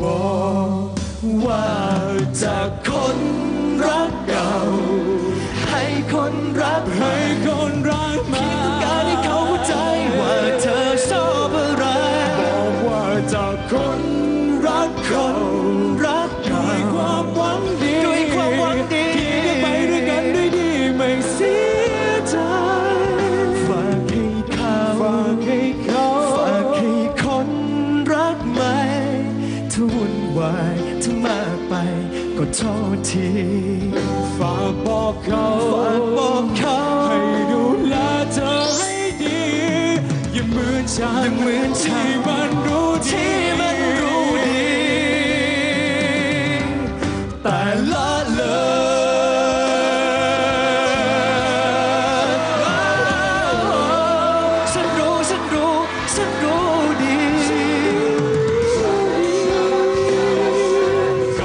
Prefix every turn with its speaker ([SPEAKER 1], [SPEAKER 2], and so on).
[SPEAKER 1] บอ
[SPEAKER 2] กว่าจากคนรักเก่า ให้คนรักให้คนรักมาที่ต้องการให้เขาเข้าใจว่าเธอชอบอะไรบ
[SPEAKER 1] อกว่าจากคนรักคน
[SPEAKER 2] รัก นวายถ้ามากไปก็โทษที
[SPEAKER 1] ฝากบอกเขาฝากบอกเข
[SPEAKER 2] าให้
[SPEAKER 1] ดูแลเธอให้ดี อย่าเหมือนฉันอย่าเหมือนฉันมันรู้ที่มันรู้ดี
[SPEAKER 2] แต่ละเลยฉันรู้ฉันรู้ฉันรู้